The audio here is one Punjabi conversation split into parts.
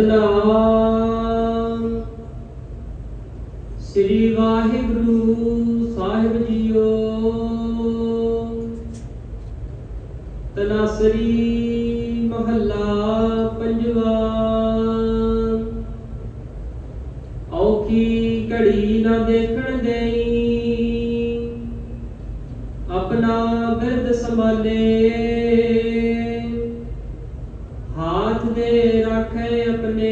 ਨਾਮ ਸ੍ਰੀ ਵਾਹਿਗੁਰੂ ਸਾਹਿਬ ਜੀਓ। ਤਨਾਸਰੀ ਮਹੱਲਾ ਪੰਜਵਾ। ਔਖੀ ਘੜੀ ਨਾ ਦੇਖਣ ਦੇਈ। ਆਪਣਾ ਬਿਰਦ ਸੰਭਾਲੇ। ਹਾਥ ਦੇ ਰੱਖੇ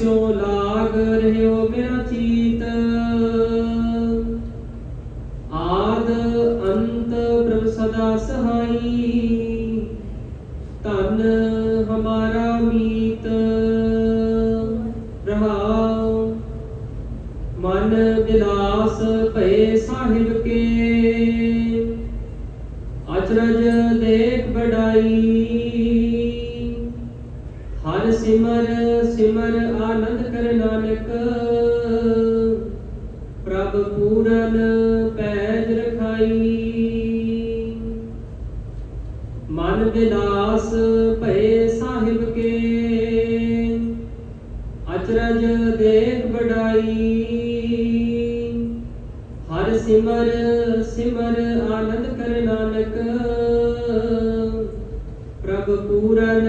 ਪ੍ਰਭ ਲਾਗ ਰਹਿਓ ਮੇਰਾ ਚੀਤ। ਆਦ ਅੰਤ ਪ੍ਰਭ ਸਦਾ ਸਹਾਈ। ਧਨ ਹਮਾਰਾ ਮੀਤ। ਰਹਾਉ, ਮਨ ਬਿਲਾਸ ਭਏ ਸਾਹਿਬ ਕੇ। ਅਚਰਜ ਦੇਖ ਬੜਾਈ ਹਰ ਸਿਮਰ ਸਿਮਰ ਆਨੰਦ ਕਰ ਨਾਨਕ, ਪ੍ਰਭ ਪੂਰਨ ਪੈਜ ਰਖਾਈ। ਮਨ ਬਿਲਾਸ ਭਏ ਸਾਹਿਬ ਕੇ, ਅਚਰਜ ਦੇਖ ਬੜਾਈ ਹਰ ਸਿਮਰ ਸਿਮਰ ਆਨੰਦ ਕਰ ਨਾਨਕ, ਪ੍ਰਭ ਪੂਰਨ